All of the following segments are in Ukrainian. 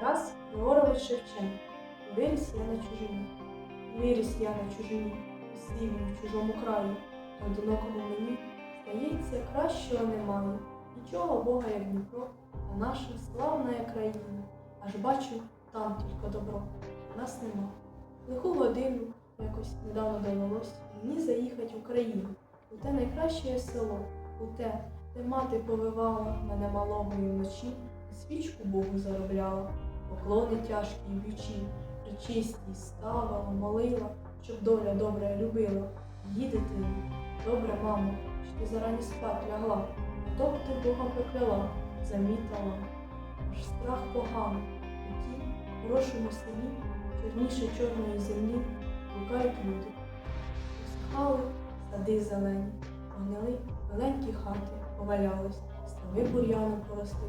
Тарас Григорович Шевченко. Виріс я на чужині. Виріс я на чужині, сів в чужому краю. Одинокому мені, здається, кращого немає. Нічого Бога, як Дніпро, та наша славна країна. Аж бачу, там тільки добро, а нас нема. Лиху годину якось недавно довелось мені заїхати в Україну, у те найкраще село, у те, де мати повивала мене малого і вночі, свічку Богу заробляла, поклони тяжкі б'ючі, причисті ставила, молила, щоб доля добре любила. Її дитину, добре, мамо, що ти зарані спать лягла, а то б ти Бога прокляла, замітала. Аж страх поганий, у тій хорошому селі, чорніше чорної землі, гукають люди. Усихали сади зелені, погнили маленькі хати, повалялись, стави бур'яном поросли.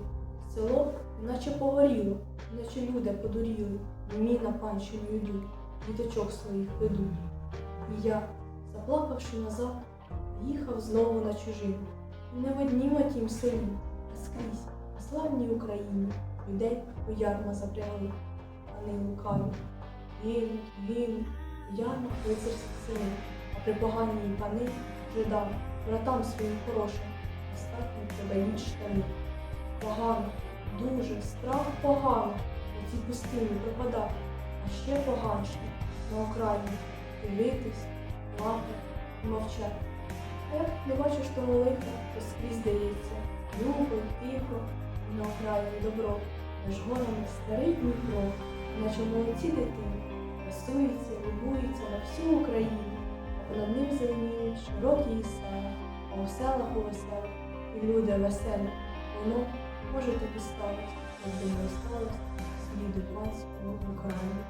Село наче погоріло, наче люди подуріли, німі на панщину йдуть, діточок своїх ведуть. І я, заплакавши назад, їхав знову на чужину. Не в однім тім селі, а скрізь, на славній Україні, людей у ярма запрягли, а не лукаві. Гинуть, гинуть, в ярмах лицарські сини, а при поганій пани жидам, братам своїм хорошим, остатньо продають штани. Погано, дуже, страх погано, у цій пустині пропадати, а ще поганше на окраїні дивитись, плакати і мовчати. Як не бачиш того лиха, то скрізь здається, любо, тихо, на окраїні добро, між горами старий Дніпро, наче молодці дитини, красується, любується на всю Україну, а понад ним зеленіє широкі і села, а у селах у веселих і люди веселі. Воно може тобі сталося, якби не осталось сліду панського в Україні.